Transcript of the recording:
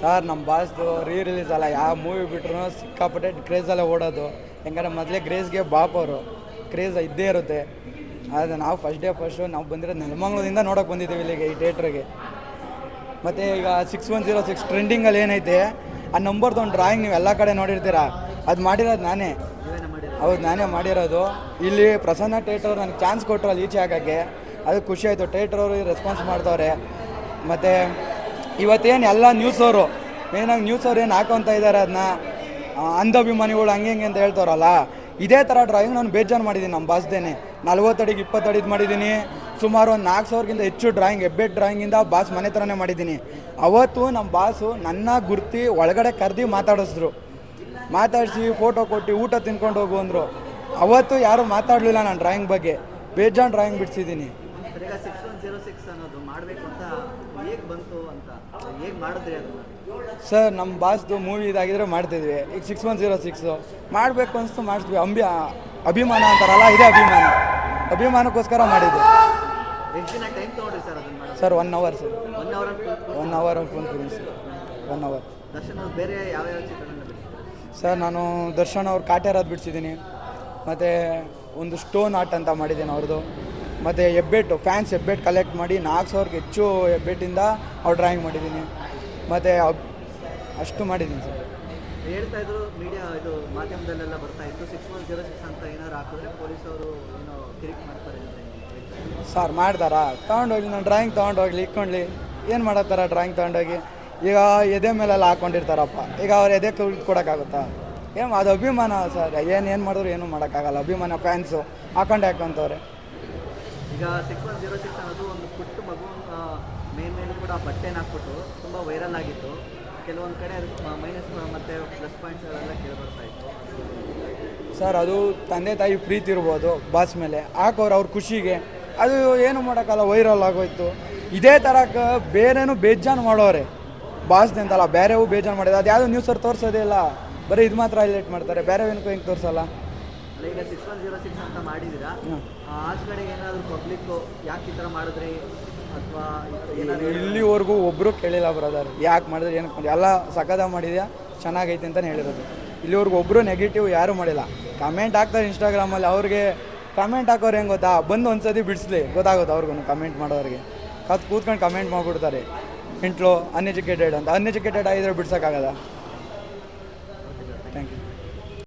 Sir ನಮ್ಮ ಬಾಸ್ದು ರೀ release ಅಲ್ಲ. ಯಾವ ಮೂವಿ ಬಿಟ್ರು ಸಿಕ್ಕಾಪಟ್ಟೆ ಕ್ರೇಜಲ್ಲೇ ಓಡೋದು. ಹೆಂಗಾರೆ ಮೊದಲೇ ಕ್ರೇಜ್ಗೆ ಬಾಪ್ ಅವರು. ಕ್ರೇಜ್ ಇದ್ದೇ ಇರುತ್ತೆ. ಆದರೆ ನಾವು ಫಸ್ಟ್ ಡೇ ಫಸ್ಟು ನಾವು ಬಂದಿರೋ ನೆಲಮಂಗ್ಲದಿಂದ ನೋಡೋಕೆ ಬಂದಿದ್ದೀವಿ ಇಲ್ಲಿಗೆ ಈ ಥಿಯೇಟ್ರಿಗೆ ಮತ್ತು ಈಗ ಸಿಕ್ಸ್ ಒನ್ ಜೀರೋ ಸಿಕ್ಸ್ ಟ್ರೆಂಡಿಂಗಲ್ಲಿ ಏನೈತೆ? ಆ ನಂಬರ್ದು ಒಂದು ಡ್ರಾಯಿಂಗ್ ನೀವು ಎಲ್ಲ ಕಡೆ ನೋಡಿರ್ತೀರಾ? ಅದು ಮಾಡಿರೋದು ನಾನೇ. ಹೌದು ನಾನೇ ಮಾಡಿರೋದು. ಇಲ್ಲಿ ಪ್ರಸನ್ನ ಥಿಯೇಟರ್ ನನಗೆ ಚಾನ್ಸ್ ಕೊಟ್ಟರು ಅಲ್ಲಿ ಈಚೆ ಹಾಕೋಕ್ಕೆ ಅದು ಖುಷಿ ಆಯಿತು. ಥಿಯೇಟರ್ ಅವರು ರೆಸ್ಪಾನ್ಸ್ ಮಾಡ್ತವ್ರೆ. ಮತ್ತು ಇವತ್ತೇನು ಎಲ್ಲ ನ್ಯೂಸ್ ಅವರು? ಮೇನಾಗಿ ನ್ಯೂಸ್ ಅವ್ರು ಏನು ಹಾಕೊತ ಇದ್ದಾರೆ ಅದನ್ನ ಅಂಧಾಭಿಮಾನಿಗಳು ಹಂಗೆ ಹಿಂಗೆ ಅಂತ ಹೇಳ್ತಾರಲ್ಲ? ಇದೇ ಥರ ಡ್ರಾಯಿಂಗ್ ನಾನು ಬೇಜಾರು ಮಾಡಿದ್ದೀನಿ ನಮ್ಮ ಬಾಸ್ದೇನೆ ನಲ್ವತ್ತಡಿಗೆ ಇಪ್ಪತ್ತಡಿದು ಮಾಡಿದ್ದೀನಿ ಸುಮಾರು ಒಂದು ನಾಲ್ಕು ಸಾವಿರಕ್ಕಿಂತ ಹೆಚ್ಚು ಡ್ರಾಯಿಂಗ್ ಹೆಬ್ಬೆಟ್ ಡ್ರಾಯಿಂಗಿಂದ ಬಾಸ್ ಮನೆ ಥರನೇ ಮಾಡಿದ್ದೀನಿ ಅವತ್ತು ನಮ್ಮ ಬಾಸು ನನ್ನ ಗುರ್ತಿ ಒಳಗಡೆ ಕರೆದಿ ಮಾತಾಡಿಸಿದ್ರು. ಮಾತಾಡಿಸಿ ಫೋಟೋ ಕೊಟ್ಟು ಊಟ ತಿನ್ಕೊಂಡು ಹೋಗು ಅಂದರು. ಅವತ್ತು ಯಾರೂ ಮಾತಾಡಲಿಲ್ಲ ನಾನು ಡ್ರಾಯಿಂಗ್ ಬಗ್ಗೆ. ಬೇಜಾನ್ ಡ್ರಾಯಿಂಗ್ ಬಿಡಿಸಿದ್ದೀನಿ ಈಗ ಸಿಕ್ಸ್ ಒನ್ ಜೀರೋ ಸಿಕ್ಸ್ ಅನ್ನೋದು ಮಾಡಬೇಕು ಅಂತ ಹೇಗೆ ಬಂತು ಅಂತ ಹೇಗೆ ಮಾಡಿದ್ರಿ ಅದನ್ನ? ಸರ್ ನಮ್ಮ ಬಾಸ್ದು ಮೂವಿ ಇದಾಗಿದ್ರೆ ಮಾಡ್ತಿದ್ವಿ. ಈಗ ಸಿಕ್ಸ್ ಒನ್ ಜೀರೋ ಸಿಕ್ಸು ಮಾಡಬೇಕು ಅನಿಸ್ತು ಮಾಡಿದ್ವಿ ಅಂಬಿ ಅಭಿಮಾನ ಅಂತಾರಲ್ಲ ಇದೇ ಅಭಿಮಾನ. ಅಭಿಮಾನಕ್ಕೋಸ್ಕರ ಮಾಡಿದ್ವಿ. ಎಷ್ಟು ದಿನ ಟೈಮ್ ತೊಗೊಂಡ್ರಿ ಸರ್ ಅದನ್ನ ಮಾಡೋದು sir one hour sir one hour one hour full sir one hour Darshan ಅವ್ರು ಬೇರೆ ಯಾವ ಯಾವ ಚಿತ್ರಗಳನ್ನ ಬಿಟ್ಟಿದ್ದಾರೆ ಸರ್ ನಾನು ದರ್ಶನ್ ಅವ್ರ ಕಾಟ್ಯಾರದು ಬಿಡಿಸಿದ್ದೀನಿ. ಮತ್ತು ಒಂದು ಸ್ಟೋನ್ ಆರ್ಟ್ ಅಂತ ಮಾಡಿದ್ದೀನಿ ಅವ್ರದ್ದು ಮತ್ತು ಹೆಬ್ಬೆಟ್ಟು ಫ್ಯಾನ್ಸ್ ಹೆಬ್ಬೆಟ್ಟು ಕಲೆಕ್ಟ್ ಮಾಡಿ ನಾಲ್ಕು ಸಾವಿರಕ್ಕೆ ಹೆಚ್ಚು ಹೆಬ್ಬೆಟ್ಟಿಂದ ಅವ್ರು ಡ್ರಾಯಿಂಗ್ ಮಾಡಿದ್ದೀನಿ. ಮತ್ತು ಅಷ್ಟು ಮಾಡಿದ್ದೀನಿ ಸರ್. ಹೇಳ್ತಾ ಇದ್ರು ಮೀಡಿಯಾ ಇದು ಮಾಧ್ಯಮದಲ್ಲೆಲ್ಲ ಬರ್ತಾ ಇತ್ತು. ಸಿಕ್ಸ್ ಒನ್ ಜೀರೋ ಸಿಕ್ಸ್ ಅಂತ ಹಾಕಿದ್ರೆ ಪೊಲೀಸ್ ಅವರು ಏನೋ ಕಿರಿಕ್ ಮಾಡ್ತಾರೆ. ಸರ್ ಮಾಡ್ತಾರಾ ತೊಗೊಂಡೋಗಿ ನಾನು ಡ್ರಾಯಿಂಗ್ ತೊಗೊಂಡೋಗ್ಲಿ ಇಟ್ಕೊಂಡ್ಲಿ. ಏನು ಮಾಡತ್ತಾರ ಡ್ರಾಯಿಂಗ್ ತೊಗೊಂಡೋಗಿ. ಈಗ ಎದೆ ಮೇಲೆಲ್ಲ ಹಾಕ್ಕೊಂಡಿರ್ತಾರಪ್ಪ ಈಗ ಅವ್ರು ಎದೆ ಕೊಡೋಕ್ಕಾಗುತ್ತಾ ಏನು ಅದು ಅಭಿಮಾನ ಸರ್. ಏನು ಏನು ಮಾಡಿದ್ರು ಏನೂ ಮಾಡೋಕ್ಕಾಗಲ್ಲ. ಅಭಿಮಾನ ಫ್ಯಾನ್ಸು ಹಾಕೊಂಡೆ ಹಾಕೊಂತವ್ರೆ. ಈಗ ಸಿಕ್ಸ್ ಒನ್ ಜೀರೋ ಸಿಕ್ಸ್ ಅನ್ನೋದು ಒಂದು ಪುಟ್ಟ ಮಗು ಮೇನ್ ಮೇಲೆ ಕೂಡ ಬಟ್ಟೆನ ಹಾಕ್ಬಿಟ್ಟು ತುಂಬ ವೈರಲ್ ಆಗಿತ್ತು. ಕೆಲವೊಂದು ಕಡೆ ಮೈನಸ್ ಮತ್ತು ಪ್ಲಸ್ ಪಾಯಿಂಟ್ಸ್ಗಳೆಲ್ಲ ಕೇಳಿಬರ್ತಾ ಇತ್ತು. ಸರ್, ಅದು ತಂದೆ ತಾಯಿ ಪ್ರೀತಿ ಇರ್ಬೋದು ಬಾಸ್ ಮೇಲೆ. ಹಾಕೋರು ಅವ್ರ ಖುಷಿಗೆ. ಅದು ಏನು ಮಾಡೋಕ್ಕಲ್ಲ ವೈರಲ್ ಆಗೋಯ್ತು. ಇದೇ ಥರ ಬೇರೆನೂ ಬೇಜಾನ್ ಮಾಡೋರೆ. ಅಂತಲ್ಲ ಬೇರೆವು ಬೇಜಾನು ಮಾಡಿದೆ ಅದು ಯಾವುದೋ ನ್ಯೂಸಲ್ಲಿ ತೋರಿಸೋದೇ ಇಲ್ಲ. ಬರೀ ಇದು ಮಾತ್ರ ಹೈಲೈಟ್ ಮಾಡ್ತಾರೆ ಬೇರೆ ಏನಕ್ಕೂ ಹೆಂಗೆ ತೋರಿಸಲ್ಲ? ಈಗ ಸಿಕ್ಸ್ ಒನ್ ಜೀರೋ ಸಿಕ್ಸ್ ಅಂತ ಮಾಡಿದ್ದೀರಾ ಹ್ಮ್. ಆ, ಕಡೆ ಏನಾದರೂ ಪಬ್ಲಿಕ್ಕು ಯಾಕೆ ಈ ಥರ ಮಾಡಿದ್ರಿ? ಅಥವಾ ಏನಾದ್ರು ಇಲ್ಲಿವರೆಗೂ ಒಬ್ಬರು ಕೇಳಿಲ್ಲ ಬ್ರದರ್ ಯಾಕೆ ಮಾಡಿದ್ರೆ ಏನಕ್ಕೆ ಮಾಡಿ ಎಲ್ಲ ಸಕದ ಮಾಡಿದ್ಯಾ? ಚೆನ್ನಾಗೈತೆ ಅಂತಲೇ ಹೇಳಿರೋದು. ಇಲ್ಲಿವರೆಗೂ ಒಬ್ಬರು ನೆಗೆಟಿವ್ ಯಾರೂ ಮಾಡಿಲ್ಲ. ಕಮೆಂಟ್ ಹಾಕ್ತಾರೆ ಇನ್ಸ್ಟಾಗ್ರಾಮಲ್ಲಿ ಅವ್ರಿಗೆ ಕಮೆಂಟ್ ಹಾಕೋರು ಹೆಂಗೆ ಗೊತ್ತಾ? ಬಂದು ಒಂದ್ಸತಿ ಬಿಡಿಸ್ಲಿ. ಗೊತ್ತಾಗುತ್ತೆ ಅವ್ರಿಗೂ ಕಮೆಂಟ್ ಮಾಡೋರಿಗೆ. ಕತ್ ಕೂತ್ಕೊಂಡು ಕಮೆಂಟ್ ಮಾಡಿಬಿಡ್ತಾರೆ. ಇಂಟ್ಲೋ ಅನ್ಎಜುಕೇಟೆಡ್ ಅಂತ. ಅನ್ಎಜುಕೇಟೆಡ್ ಆಗಿದ್ರೆ ಬಿಡ್ಸೋಕ್ಕಾಗಲ್ಲ.